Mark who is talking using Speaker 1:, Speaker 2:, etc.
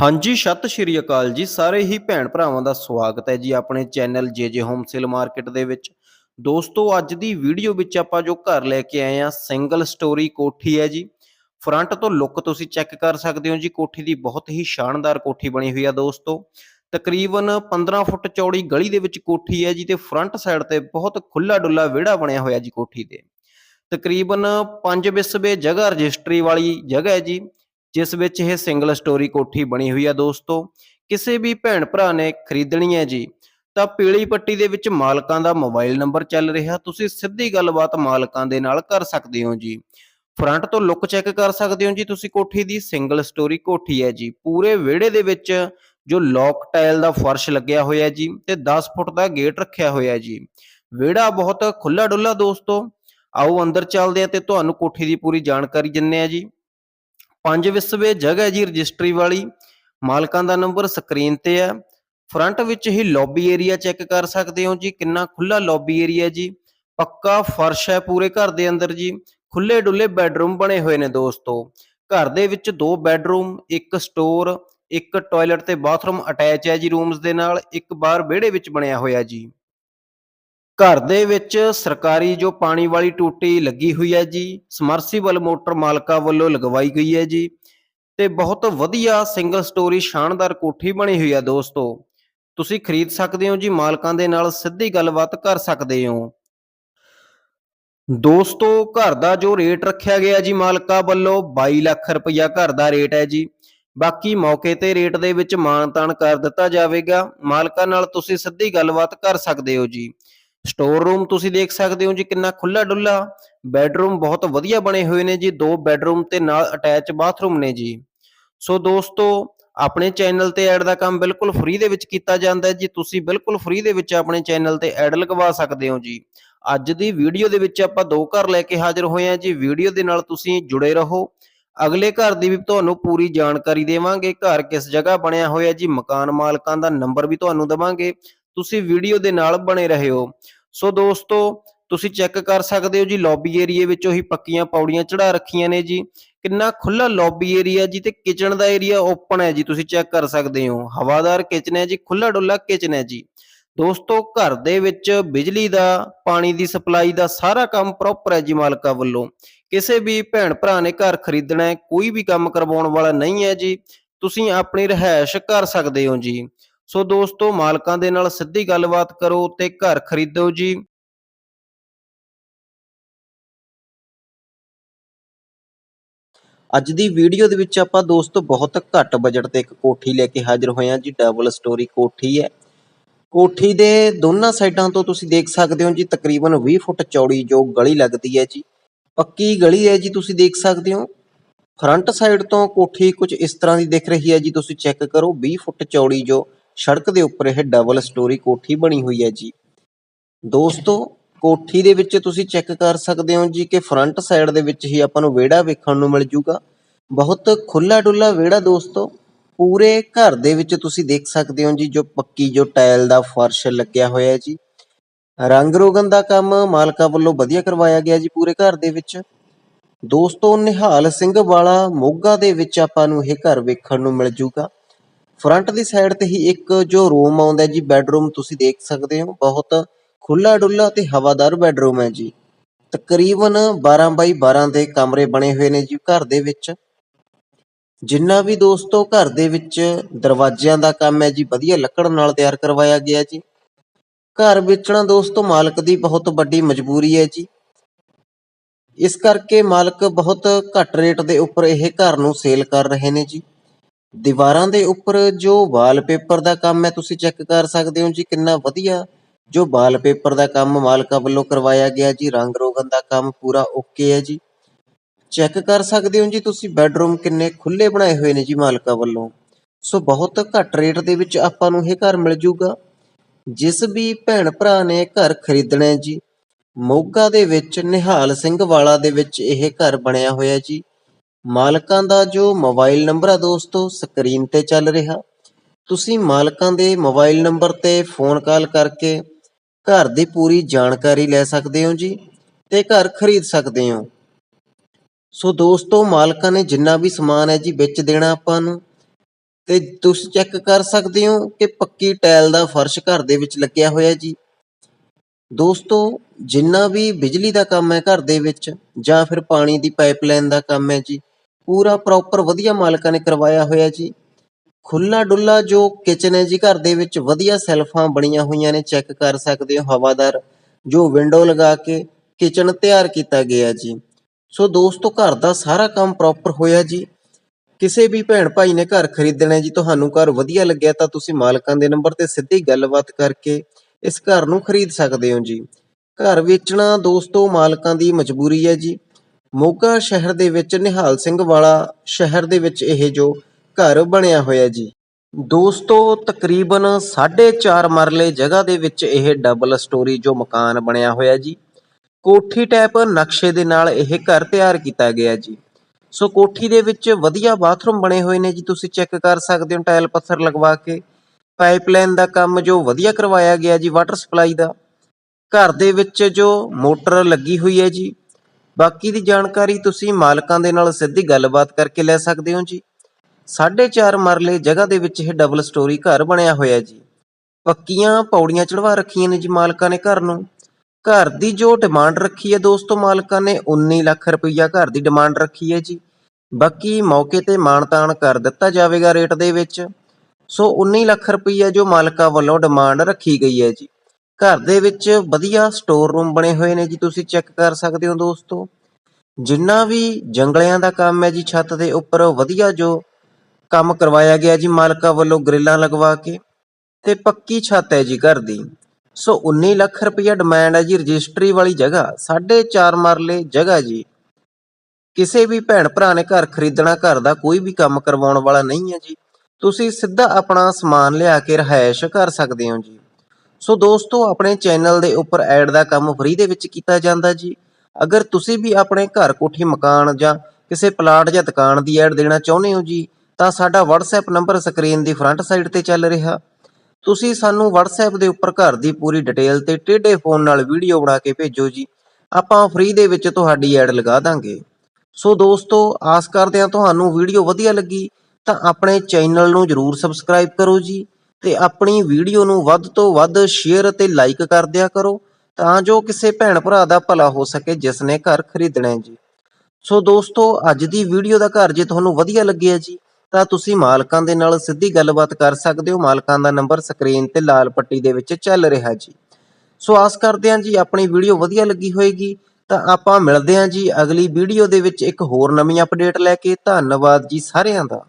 Speaker 1: ਹਾਂਜੀ, ਸਤਿ ਸ਼੍ਰੀ ਅਕਾਲ ਜੀ। ਸਾਰੇ ਹੀ ਭੈਣ ਭਰਾਵਾਂ ਦਾ ਸਵਾਗਤ ਹੈ ਜੀ ਆਪਣੇ channel JJ home sale market ਦੇ ਵਿੱਚ। ਦੋਸਤੋ, ਅੱਜ ਦੀ ਵੀਡੀਓ ਵਿੱਚ ਆਪਾਂ ਜੋ ਘਰ ਲੈ ਕੇ ਆਏ ਆ ਸਿੰਗਲ ਸਟੋਰੀ ਕੋਠੀ ਹੈ ਜੀ। ਫਰੰਟ ਤੋਂ ਲੁੱਕ ਤੁਸੀਂ ਚੈੱਕ ਕਰ ਸਕਦੇ ਹੋ ਜੀ, ਕੋਠੀ ਦੀ ਬਹੁਤ ਹੀ ਸ਼ਾਨਦਾਰ ਕੋਠੀ ਬਣੀ ਹੋਈ ਆ ਦੋਸਤੋ। ਤਕਰੀਬਨ 15 ਫੁੱਟ ਚੌੜੀ ਗਲੀ ਦੇ ਵਿੱਚ ਕੋਠੀ ਹੈ ਜੀ ਤੇ ਫਰੰਟ ਸਾਈਡ ਤੇ ਬਹੁਤ ਖੁੱਲਾ ਡੁੱਲਾ ਵਿਹੜਾ ਬਣਿਆ ਹੋਇਆ ਜੀ ਕੋਠੀ ਦੇ ਤਕਰੀਬਨ 5 ਵਿਸਵੇ ਜਗ੍ਹਾ ਰਜਿਸਟਰੀ ਵਾਲੀ ਜਗ੍ਹਾ ਹੈ ਜੀ। ਜਿਸ ਵਿੱਚ ਇਹ ਸਿੰਗਲ ਸਟੋਰੀ ਕੋਠੀ ਬਣੀ ਹੋਈ ਆ ਦੋਸਤੋ। ਕਿਸੇ ਵੀ ਭੈਣ ਭਰਾ ਨੇ ਖਰੀਦਣੀ ਹੈ ਜੀ, ਤਾਂ ਪੀਲੀ ਪੱਟੀ ਦੇ ਵਿੱਚ ਮਾਲਕਾਂ ਦਾ ਮੋਬਾਈਲ ਨੰਬਰ ਚੱਲ ਰਿਹਾ। ਤੁਸੀਂ ਸਿੱਧੀ ਗੱਲਬਾਤ ਮਾਲਕਾਂ ਦੇ ਨਾਲ ਕਰ ਸਕਦੇ ਹੋ ਜੀ। ਫਰੰਟ ਤੋਂ ਲੁੱਕ ਚੈੱਕ ਕਰ ਸਕਦੇ ਹੋ ਜੀ ਤੁਸੀਂ ਕੋਠੀ ਦੀ। ਸਿੰਗਲ ਸਟੋਰੀ ਕੋਠੀ ਹੈ ਜੀ। ਪੂਰੇ ਵਿਹੜੇ ਦੇ ਵਿੱਚ ਜੋ ਲੋਕ ਟਾਇਲ ਦਾ ਫਰਸ਼ ਲੱਗਿਆ ਹੋਇਆ ਜੀ ਤੇ 10 ਫੁੱਟ ਦਾ ਗੇਟ ਰੱਖਿਆ ਹੋਇਆ ਜੀ। ਵਿਹੜਾ ਬਹੁਤ ਖੁੱਲਾ ਡੁੱਲਾ ਦੋਸਤੋ। ਆਓ ਅੰਦਰ ਚੱਲਦੇ ਆ ਤੇ ਤੁਹਾਨੂੰ ਕੋਠੀ ਦੀ ਪੂਰੀ ਜਾਣਕਾਰੀ ਦਿੰਨੇ ਆ ਜੀ। ਪੰਜ ਵਿਸਵੇ ਜਗ੍ਹਾ ਜੀ ਰਜਿਸਟਰੀ ਵਾਲੀ। ਮਾਲਕਾਂ ਦਾ ਨੰਬਰ ਸਕਰੀਨ ਤੇ ਹੈ। ਫਰੰਟ ਵਿੱਚ ਹੀ ਲੌਬੀ ਏਰੀਆ ਚੈੱਕ ਕਰ ਸਕਦੇ ਹੋ ਜੀ। ਕਿੰਨਾ ਖੁੱਲਾ ਲੌਬੀ ਏਰੀਆ ਜੀ। ਪੱਕਾ ਫਰਸ਼ ਹੈ ਪੂਰੇ ਘਰ ਦੇ ਅੰਦਰ ਜੀ। ਖੁੱਲੇ ਡੁੱਲੇ ਬੈੱਡਰੂਮ ਬਣੇ ਹੋਏ ਨੇ ਦੋਸਤੋ। ਘਰ ਦੇ ਵਿੱਚ ਦੋ ਬੈੱਡਰੂਮ, ਇੱਕ ਸਟੋਰ, ਇੱਕ ਟਾਇਲਟ ਤੇ ਬਾਥਰੂਮ ਅਟੈਚ ਹੈ ਜੀ ਰੂਮਸ ਦੇ ਨਾਲ। ਇੱਕ ਬਾਹਰ ਵਿਹੜੇ ਵਿੱਚ ਬਣਿਆ ਹੋਇਆ ਜੀ। ਘਰ ਦੇ ਵਿੱਚ ਸਰਕਾਰੀ ਜੋ ਪਾਣੀ ਵਾਲੀ ਟੂਟੀ ਲੱਗੀ ਹੋਈ ਹੈ ਜੀ, ਸਮਰਸੀਬਲ ਮੋਟਰ ਮਾਲਕਾ ਵੱਲੋਂ ਲਗਵਾਈ ਗਈ ਹੈ ਜੀ ਤੇ ਬਹੁਤ ਵਧੀਆ ਸਿੰਗਲ ਸਟੋਰੀ ਸ਼ਾਨਦਾਰ ਕੋਠੀ ਬਣੀ ਹੋਈ ਹੈ ਦੋਸਤੋ। ਤੁਸੀਂ ਖਰੀਦ ਸਕਦੇ ਹੋ ਜੀ, ਮਾਲਕਾਂ ਦੇ ਨਾਲ ਸਿੱਧੀ ਗੱਲਬਾਤ ਕਰ ਸਕਦੇ ਹੋ। ਦੋਸਤੋ, ਘਰ ਦਾ ਜੋ ਰੇਟ ਰੱਖਿਆ ਗਿਆ ਜੀ ਮਾਲਕਾ ਵੱਲੋਂ 22 ਲੱਖ ਰੁਪਇਆ ਘਰ ਦਾ ਰੇਟ ਹੈ ਜੀ। ਬਾਕੀ ਮੌਕੇ ਤੇ ਰੇਟ ਦੇ ਵਿੱਚ ਮਾਨਤਾਨ ਕਰ ਦਿੱਤਾ ਜਾਵੇਗਾ। ਮਾਲਕਾਂ ਨਾਲ ਤੁਸੀਂ ਸਿੱਧੀ ਗੱਲਬਾਤ ਕਰ ਸਕਦੇ ਹੋ ਜੀ। ਸਟੋਰ ਰੂਮ ਤੁਸੀਂ ਦੇਖ ਸਕਦੇ ਹੋ ਜੀ ਕਿੰਨਾ ਖੁੱਲਾ ਡੁੱਲਾ ਬੈੱਡਰੂਮ ਬਹੁਤ ਵਧੀਆ ਬਣੇ ਹੋਏ ਨੇ ਜੀ, ਦੋ ਬੈੱਡਰੂਮ ਤੇ ਨਾਲ ਅਟੈਚ ਬਾਥਰੂਮ ਨੇ ਜੀ। ਸੋ ਦੋਸਤੋ, ਆਪਣੇ ਚੈਨਲ ਤੇ ਐਡ ਦਾ ਕੰਮ ਬਿਲਕੁਲ ਫ੍ਰੀ ਦੇ ਵਿੱਚ ਕੀਤਾ ਜਾਂਦਾ ਹੈ ਜੀ। ਤੁਸੀਂ ਬਿਲਕੁਲ ਫ੍ਰੀ ਦੇ ਵਿੱਚ ਆਪਣੇ ਚੈਨਲ ਤੇ ਐਡ ਲਗਵਾ ਸਕਦੇ ਹੋ ਜੀ। ਅੱਜ ਦੀ ਵੀਡੀਓ ਦੇ ਵਿੱਚ ਆਪਾਂ ਦੋ ਘਰ ਲੈ ਕੇ ਹਾਜ਼ਰ ਹੋਏ ਹਾਂ ਜੀ। ਵੀਡੀਓ ਦੇ ਨਾਲ ਤੁਸੀਂ ਜੁੜੇ ਰਹੋ। ਅਗਲੇ ਘਰ ਦੀ ਵੀ ਤੁਹਾਨੂੰ ਪੂਰੀ ਜਾਣਕਾਰੀ ਦੇਵਾਂਗੇ। ਘਰ ਕਿਸ ਜਗ੍ਹਾ ਬਣਿਆ ਹੋਇਆ ਜੀ, ਮਕਾਨ ਮਾਲਕਾਂ ਦਾ ਨੰਬਰ ਵੀ ਤੁਹਾਨੂੰ ਦਵਾਂਗੇ। ਤੁਸੀਂ ਵੀਡੀਓ ਦੇ ਨਾਲ ਬਣੇ ਰਹਿਓ। ਸੋ ਦੋਸਤੋ, ਤੁਸੀਂ ਚੈੱਕ ਕਰ ਸਕਦੇ ਹੋ ਜੀ ਲੌਬੀ ਏਰੀਆ ਵਿੱਚ ਉਹੀ ਪੱਕੀਆਂ ਪੌੜੀਆਂ ਚੜਾ ਰੱਖੀਆਂ ਨੇ ਜੀ। ਕਿੰਨਾ ਖੁੱਲਾ ਲੌਬੀ ਏਰੀਆ ਜੀ ਤੇ ਕਿਚਨ ਦਾ ਏਰੀਆ ਓਪਨ ਹੈ ਜੀ, ਤੁਸੀਂ ਚੈੱਕ ਕਰ ਸਕਦੇ ਹੋ। ਹਵਾਦਾਰ ਕਿਚਨ ਹੈ ਜੀ ਖੁੱਲਾ ਡੁੱਲਾ ਕਿਚਨ ਹੈ ਜੀ। ਦੋਸਤੋ, ਘਰ ਦੇ ਵਿੱਚ ਬਿਜਲੀ ਦਾ, ਪਾਣੀ ਦੀ ਸਪਲਾਈ ਦਾ ਸਾਰਾ ਕੰਮ ਪ੍ਰੋਪਰ ਹੈ ਜੀ ਮਾਲਕਾਂ ਵੱਲੋਂ। ਕਿਸੇ ਵੀ ਭੈਣ ਭਰਾ ਨੇ ਘਰ ਖਰੀਦਣਾ ਹੈ, ਕੋਈ ਵੀ ਕੰਮ ਕਰਵਾਉਣ ਵਾਲਾ ਨਹੀਂ ਹੈ ਜੀ। ਤੁਸੀਂ ਆਪਣੀ ਰਹਿائش ਕਰ ਸਕਦੇ ਹੋ ਜੀ। ਸੋ ਦੋਸਤੋ, ਮਾਲਕਾਂ ਦੇ ਨਾਲ ਸਿੱਧੀ ਗੱਲਬਾਤ ਕਰੋ ਤੇ ਘਰ ਖਰੀਦੋ ਜੀ। ਅੱਜ ਦੀ ਵੀਡੀਓ ਦੇ ਵਿੱਚ ਆਪਾਂ ਦੋਸਤੋ ਬਹੁਤ ਘੱਟ ਬਜਟ ਤੇ ਇੱਕ ਕੋਠੀ ਲੈ ਕੇ ਹਾਜ਼ਰ ਹੋਏ ਹਾਂ ਜੀ ਡਬਲ ਸਟੋਰੀ ਕੋਠੀ ਹੈ। ਕੋਠੀ ਦੇ ਦੋਨਾਂ ਸਾਈਡਾਂ ਤੋਂ ਤੁਸੀਂ ਦੇਖ ਸਕਦੇ ਹੋ ਜੀ, ਤਕਰੀਬਨ 20 ਫੁੱਟ ਚੌੜੀ ਜੋ ਗਲੀ ਲੱਗਦੀ ਹੈ ਜੀ। ਪੱਕੀ ਗਲੀ ਹੈ ਜੀ, ਤੁਸੀਂ ਦੇਖ ਸਕਦੇ ਹੋ। ਫਰੰਟ ਸਾਈਡ ਤੋਂ ਕੋਠੀ ਕੁਝ ਇਸ ਤਰ੍ਹਾਂ ਦੀ ਦਿਖ ਰਹੀ ਹੈ ਜੀ, ਤੁਸੀਂ ਚੈੱਕ ਕਰੋ 20 ਫੁੱਟ ਚੌੜੀ ਜੋ ਸੜਕ ਦੇ ਉੱਪਰ ਇਹ ਡਬਲ ਸਟੋਰੀ ਕੋਠੀ ਬਣੀ ਹੋਈ ਹੈ ਜੀ। ਦੋਸਤੋ, ਕੋਠੀ ਦੇ ਵਿੱਚ ਤੁਸੀਂ ਚੈੱਕ ਕਰ ਸਕਦੇ ਹੋ ਜੀ ਕਿ ਫਰੰਟ ਸਾਈਡ ਦੇ ਵਿੱਚ ਹੀ ਆਪਾਂ ਨੂੰ ਵਿਹੜਾ ਵੇਖਣ ਨੂੰ ਮਿਲ ਜੂਗਾ। ਬਹੁਤ ਖੁੱਲਾ ਡੁੱਲਾ ਵਿਹੜਾ ਦੋਸਤੋ। ਪੂਰੇ ਘਰ ਦੇ ਵਿੱਚ ਤੁਸੀਂ ਦੇਖ ਸਕਦੇ ਹੋ ਜੀ ਜੋ ਪੱਕੀ, ਜੋ ਟਾਇਲ ਦਾ ਫਰਸ਼ ਲੱਗਿਆ ਹੋਇਆ ਹੈ ਜੀ। ਰੰਗ ਰੋਗਨ ਦਾ ਕੰਮ ਮਾਲਕਾ ਵੱਲੋਂ ਵਧੀਆ ਕਰਵਾਇਆ ਗਿਆ ਜੀ ਪੂਰੇ ਘਰ ਦੇ ਵਿੱਚ। ਦੋਸਤੋ, ਨਿਹਾਲ ਸਿੰਘ ਵਾਲਾ ਮੋਗਾ ਦੇ ਵਿੱਚ ਆਪਾਂ ਨੂੰ ਇਹ ਘਰ ਵੇਖਣ ਨੂੰ ਮਿਲ ਜੂਗਾ। ਫਰੰਟ ਦੀ ਸਾਈਡ ਤੇ ਹੀ ਇੱਕ ਜੋ ਰੂਮ ਆਉਂਦਾ ਜੀ, ਬੈੱਡਰੂਮ ਤੁਸੀਂ ਦੇਖ ਸਕਦੇ ਹੋ, ਬਹੁਤ ਖੁੱਲਾ ਡੁੱਲਾ ਤੇ ਹਵਾਦਾਰ ਬੈੱਡਰੂਮ ਹੈ ਜੀ। ਤਕਰੀਬਨ 12 ਬਾਈ 12 ਦੇ ਕਮਰੇ ਬਣੇ ਹੋਏ ਨੇ ਜੀ ਘਰ ਦੇ ਵਿੱਚ। ਜਿੰਨਾ ਵੀ ਦੋਸਤੋ, ਘਰ ਦੇ ਵਿੱਚ ਦਰਵਾਜ਼ਿਆਂ ਦਾ ਕੰਮ ਹੈ ਜੀ, ਵਧੀਆ ਲੱਕੜ ਨਾਲ ਤਿਆਰ ਕਰਵਾਇਆ ਗਿਆ ਜੀ। ਘਰ ਵੇਚਣਾ ਦੋਸਤੋ, ਮਾਲਕ ਦੀ ਬਹੁਤ ਵੱਡੀ ਮਜਬੂਰੀ ਹੈ ਜੀ। ਇਸ ਕਰਕੇ ਮਾਲਕ ਬਹੁਤ ਘੱਟ ਰੇਟ ਦੇ ਉੱਪਰ ਇਹ ਘਰ ਨੂੰ ਸੇਲ ਕਰ ਰਹੇ ਨੇ ਜੀ। ਦੀਵਾਰਾਂ ਦੇ ਉੱਪਰ ਜੋ ਵਾਲਪੇਪਰ ਦਾ ਕੰਮ ਹੈ, ਤੁਸੀਂ ਚੈੱਕ ਕਰ ਸਕਦੇ ਹੋ ਜੀ, ਕਿੰਨਾ ਵਧੀਆ ਜੋ ਵਾਲਪੇਪਰ ਦਾ ਕੰਮ ਮਾਲਕਾ ਵੱਲੋਂ ਕਰਵਾਇਆ ਗਿਆ ਜੀ, ਰੰਗ ਰੋਗਨ ਦਾ ਕੰਮ ਪੂਰਾ ਓਕੇ ਹੈ ਜੀ। ਚੈੱਕ ਕਰ ਸਕਦੇ ਹੋ ਜੀ ਤੁਸੀਂ ਬੈੱਡਰੂਮ ਕਿੰਨੇ ਖੁੱਲੇ ਬਣਾਏ ਹੋਏ ਨੇ ਜੀ ਮਾਲਕਾ ਵੱਲੋਂ। ਸੋ ਬਹੁਤ ਘੱਟ ਰੇਟ ਦੇ ਵਿੱਚ ਆਪਾਂ ਨੂੰ ਇਹ ਘਰ ਮਿਲ ਜੂਗਾ। ਜਿਸ ਵੀ ਭੈਣ ਭਰਾ ਨੇ ਘਰ ਖਰੀਦਣਾ ਹੈ ਜੀ, ਮੋਗਾ ਦੇ ਵਿੱਚ ਨਿਹਾਲ ਸਿੰਘ ਵਾਲਾ ਦੇ ਵਿੱਚ ਇਹ ਘਰ ਬਣਿਆ ਹੋਇਆ ਜੀ। ਮਾਲਕਾਂ ਦਾ ਜੋ ਮੋਬਾਈਲ ਨੰਬਰ ਆ ਦੋਸਤੋ, ਸਕਰੀਨ ਤੇ ਚੱਲ ਰਿਹਾ। ਤੁਸੀਂ ਮਾਲਕਾਂ ਦੇ ਮੋਬਾਈਲ ਨੰਬਰ ਤੇ ਫੋਨ ਕਾਲ ਕਰਕੇ ਘਰ ਦੀ ਪੂਰੀ ਜਾਣਕਾਰੀ ਲੈ ਸਕਦੇ ਹੋ ਜੀ ਤੇ ਘਰ ਖਰੀਦ ਸਕਦੇ ਹੋ। ਸੋ ਦੋਸਤੋ, ਮਾਲਕਾਂ ਨੇ ਜਿੰਨਾ ਵੀ ਸਮਾਨ ਹੈ ਜੀ ਵਿੱਚ ਦੇਣਾ ਆਪਾਂ ਨੂੰ ਤੇ ਤੁਸੀਂ ਚੈੱਕ ਕਰ ਸਕਦੇ ਹੋ ਕਿ ਪੱਕੀ ਟਾਇਲ ਦਾ ਫਰਸ਼ ਘਰ ਦੇ ਵਿੱਚ ਲੱਗਿਆ ਹੋਇਆ ਜੀ। ਦੋਸਤੋ, ਜਿੰਨਾ ਵੀ ਬਿਜਲੀ ਦਾ ਕੰਮ ਹੈ ਘਰ ਦੇ ਵਿੱਚ ਜਾਂ ਫਿਰ ਪਾਣੀ ਦੀ ਪਾਈਪਲਾਈਨ ਦਾ ਕੰਮ ਹੈ ਜੀ ਪੂਰਾ ਪ੍ਰੋਪਰ ਵਧੀਆ ਮਾਲਕਾਂ ਨੇ ਕਰਵਾਇਆ ਹੋਇਆ ਜੀ। ਖੁੱਲਾ ਡੁੱਲਾ ਜੋ ਕਿਚਨ ਹੈ ਜੀ, ਘਰ ਦੇ ਵਿੱਚ ਵਧੀਆ ਸੈਲਫਾਂ ਬਣੀਆਂ ਹੋਈਆਂ ਨੇ ਚੈੱਕ ਕਰ ਸਕਦੇ ਹੋ ਹਵਾਦਾਰ। ਜੋ ਵਿੰਡੋ ਲਗਾ ਕੇ ਕਿਚਨ ਤਿਆਰ ਕੀਤਾ ਗਿਆ ਜੀ। ਸੋ ਦੋਸਤੋ, ਘਰ ਦਾ ਸਾਰਾ ਕੰਮ ਪ੍ਰੋਪਰ ਹੋਇਆ ਜੀ। ਕਿਸੇ ਵੀ ਭੈਣ ਭਾਈ ਨੇ ਘਰ ਖਰੀਦਣਾ ਜੀ, ਤੁਹਾਨੂੰ ਘਰ ਵਧੀਆ ਲੱਗਿਆ ਤਾਂ ਤੁਸੀਂ ਮਾਲਕਾਂ ਦੇ ਨੰਬਰ ਤੇ ਸਿੱਧੀ ਗੱਲਬਾਤ ਕਰਕੇ ਇਸ ਘਰ ਨੂੰ ਖਰੀਦ ਸਕਦੇ ਹੋ ਜੀ। ਘਰ ਵੇਚਣਾ ਦੋਸਤੋ, ਮਾਲਕਾਂ ਦੀ ਮਜਬੂਰੀ ਹੈ ਜੀ। ਮੋਗਾ ਸ਼ਹਿਰ ਦੇ ਵਿੱਚ ਨਿਹਾਲ ਸਿੰਘ ਵਾਲਾ ਸ਼ਹਿਰ ਦੇ ਵਿੱਚ ਇਹ ਜੋ ਘਰ ਬਣਿਆ ਹੋਇਆ ਜੀ। ਦੋਸਤੋ, ਤਕਰੀਬਨ 4.5 ਮਰਲੇ ਜਗ੍ਹਾ ਦੇ ਵਿੱਚ ਇਹ ਡਬਲ ਸਟੋਰੀ ਜੋ ਮਕਾਨ ਬਣਿਆ ਹੋਇਆ ਜੀ। ਕੋਠੀ ਟਾਈਪ ਨਕਸ਼ੇ ਦੇ ਨਾਲ ਇਹ ਘਰ ਤਿਆਰ ਕੀਤਾ ਗਿਆ ਜੀ। ਸੋ ਕੋਠੀ ਦੇ ਵਿੱਚ ਵਧੀਆ ਬਾਥਰੂਮ ਬਣੇ ਹੋਏ ਨੇ ਜੀ, ਤੁਸੀਂ ਚੈੱਕ ਕਰ ਸਕਦੇ ਹੋ ਟਾਇਲ ਪੱਥਰ ਲਗਵਾ ਕੇ। ਪਾਈਪਲਾਈਨ ਦਾ ਕੰਮ ਜੋ ਵਧੀਆ ਕਰਵਾਇਆ ਗਿਆ ਜੀ, ਵਾਟਰ ਸਪਲਾਈ ਦਾ। ਘਰ ਦੇ ਵਿੱਚ ਜੋ ਮੋਟਰ ਲੱਗੀ ਹੋਈ ਹੈ ਜੀ ਬਾਕੀ ਦੀ ਜਾਣਕਾਰੀ ਤੁਸੀਂ ਮਾਲਕਾਂ ਦੇ ਨਾਲ ਸਿੱਧੀ ਗੱਲਬਾਤ ਕਰਕੇ ਲੈ ਸਕਦੇ ਹੋ ਜੀ। 4.5 ਮਰਲੇ ਜਗ੍ਹਾ ਦੇ ਵਿੱਚ ਇਹ ਡਬਲ ਸਟੋਰੀ ਘਰ ਬਣਿਆ ਹੋਇਆ ਜੀ। ਪੱਕੀਆਂ ਪੌੜੀਆਂ ਚੜਵਾ ਰੱਖੀਆਂ ਨੇ ਜੀ ਮਾਲਕਾਂ ਨੇ ਘਰ ਨੂੰ। ਘਰ ਦੀ ਜੋ ਡਿਮਾਂਡ ਰੱਖੀ ਹੈ ਦੋਸਤੋ ਮਾਲਕਾਂ ਨੇ 19 ਲੱਖ ਰੁਪਈਆ ਘਰ ਦੀ ਡਿਮਾਂਡ ਰੱਖੀ ਹੈ ਜੀ। ਬਾਕੀ ਮੌਕੇ ਤੇ ਮਾਨਤਾਨ ਕਰ ਦਿੱਤਾ ਜਾਵੇਗਾ ਰੇਟ ਦੇ ਵਿੱਚ। ਸੋ 19 ਲੱਖ ਰੁਪਈਆ ਜੋ ਮਾਲਕਾਂ ਵੱਲੋਂ ਡਿਮਾਂਡ ਰੱਖੀ ਗਈ ਹੈ ਜੀ। ਘਰ ਦੇ ਵਿੱਚ ਵਧੀਆ ਸਟੋਰ ਰੂਮ ਬਣੇ ਹੋਏ ਨੇ ਜੀ, ਤੁਸੀਂ ਚੈੱਕ ਕਰ ਸਕਦੇ ਹੋ ਦੋਸਤੋ। ਜਿੰਨਾ ਵੀ ਜੰਗਲਿਆਂ ਦਾ ਕੰਮ ਹੈ ਜੀ, ਛੱਤ ਦੇ ਉੱਪਰ, ਵਧੀਆ ਜੋ ਕੰਮ ਕਰਵਾਇਆ ਗਿਆ ਜੀ, ਮਾਲਕਾਂ ਵੱਲੋਂ ਗ੍ਰਿਲਾਂ ਲਗਵਾ ਕੇ ਤੇ ਪੱਕੀ ਛੱਤ ਹੈ ਜੀ ਘਰ ਦੀ। ਸੋ 19 ਲੱਖ ਰੁਪਈਆ ਡਿਮਾਂਡ ਹੈ ਜੀ ਰਜਿਸਟਰੀ ਵਾਲੀ ਜਗ੍ਹਾ 4.5 ਮਰਲੇ ਜਗ੍ਹਾ ਜੀ। ਕਿਸੇ ਵੀ ਭੈਣ ਭਰਾ ਨੇ ਘਰ ਖਰੀਦਣਾ, ਘਰ ਦਾ ਕੋਈ ਵੀ ਕੰਮ ਕਰਵਾਉਣ ਵਾਲਾ ਨਹੀਂ ਹੈ ਜੀ। ਤੁਸੀਂ ਸਿੱਧਾ ਆਪਣਾ ਸਮਾਨ ਲਿਆ ਕੇ ਰਹਾਇਸ਼ ਕਰ ਸਕਦੇ ਹੋ ਜੀ। ਸੋ ਦੋਸਤੋ, ਆਪਣੇ ਚੈਨਲ ਦੇ ਉੱਪਰ ਐਡ ਦਾ ਕੰਮ ਫ੍ਰੀ ਦੇ ਵਿੱਚ ਕੀਤਾ ਜਾਂਦਾ ਜੀ। ਅਗਰ ਤੁਸੀਂ ਵੀ ਆਪਣੇ ਘਰ ਕੋਠੀ, ਮਕਾਨ ਜਾਂ ਕਿਸੇ ਪਲਾਟ ਜਾਂ ਦੁਕਾਨ ਦੀ ਐਡ ਦੇਣਾ ਚਾਹੁੰਦੇ ਹੋ ਜੀ, ਤਾਂ ਸਾਡਾ WhatsApp ਨੰਬਰ ਸਕਰੀਨ ਦੀ ਫਰੰਟ ਸਾਈਡ ਤੇ ਚੱਲ ਰਿਹਾ। ਤੁਸੀਂ ਸਾਨੂੰ WhatsApp ਦੇ ਉੱਪਰ ਘਰ ਦੀ ਪੂਰੀ ਡਿਟੇਲ ਤੇ ਟੇਢੇ ਫੋਨ ਨਾਲ ਵੀਡੀਓ ਬਣਾ ਕੇ ਭੇਜੋ ਜੀ। ਆਪਾਂ ਫ੍ਰੀ ਦੇ ਵਿੱਚ ਤੁਹਾਡੀ ਐਡ ਲਗਾ ਦਾਂਗੇ। ਸੋ ਦੋਸਤੋ, ਆਸ ਕਰਦੇ ਹਾਂ ਤੁਹਾਨੂੰ ਵੀਡੀਓ ਵਧੀਆ ਲੱਗੀ, ਤਾਂ ਆਪਣੇ ਚੈਨਲ ਨੂੰ ਜਰੂਰ ਸਬਸਕ੍ਰਾਈਬ ਕਰੋ ਜੀ। ਤੇ ਆਪਣੀ ਵੀਡੀਓ ਨੂੰ ਵੱਧ ਤੋਂ ਵੱਧ ਸ਼ੇਅਰ ਅਤੇ ਲਾਈਕ ਕਰ ਦਿਆ ਕਰੋ ਤਾਂ ਜੋ ਕਿਸੇ ਭੈਣ ਭਰਾ ਦਾ ਭਲਾ ਹੋ ਸਕੇ ਜਿਸ ਨੇ ਘਰ ਖਰੀਦਣਾ ਹੈ ਜੀ। ਸੋ ਦੋਸਤੋ, ਅੱਜ ਦੀ ਵੀਡੀਓ ਦਾ ਘਰ ਜੇ ਤੁਹਾਨੂੰ ਵਧੀਆ ਲੱਗਿਆ ਜੀ, ਤਾਂ ਤੁਸੀਂ ਮਾਲਕਾਂ ਦੇ ਨਾਲ ਸਿੱਧੀ ਗੱਲਬਾਤ ਕਰ ਸਕਦੇ ਹੋ। ਮਾਲਕਾਂ ਦਾ ਨੰਬਰ ਸਕਰੀਨ ਤੇ ਲਾਲ ਪੱਟੀ ਦੇ ਵਿੱਚ ਚੱਲ ਰਿਹਾ ਜੀ। ਸੋ ਆਸ ਕਰਦੇ ਹਾਂ ਜੀ, ਆਪਣੀ ਵੀਡੀਓ ਵਧੀਆ ਲੱਗੀ ਹੋਏਗੀ। ਤਾਂ ਆਪਾਂ ਮਿਲਦੇ ਹਾਂ ਜੀ ਅਗਲੀ ਵੀਡੀਓ ਦੇ ਵਿੱਚ ਇੱਕ ਹੋਰ ਨਵੀਂ ਅਪਡੇਟ ਲੈ ਕੇ। ਧੰਨਵਾਦ ਜੀ ਸਾਰਿਆਂ ਦਾ।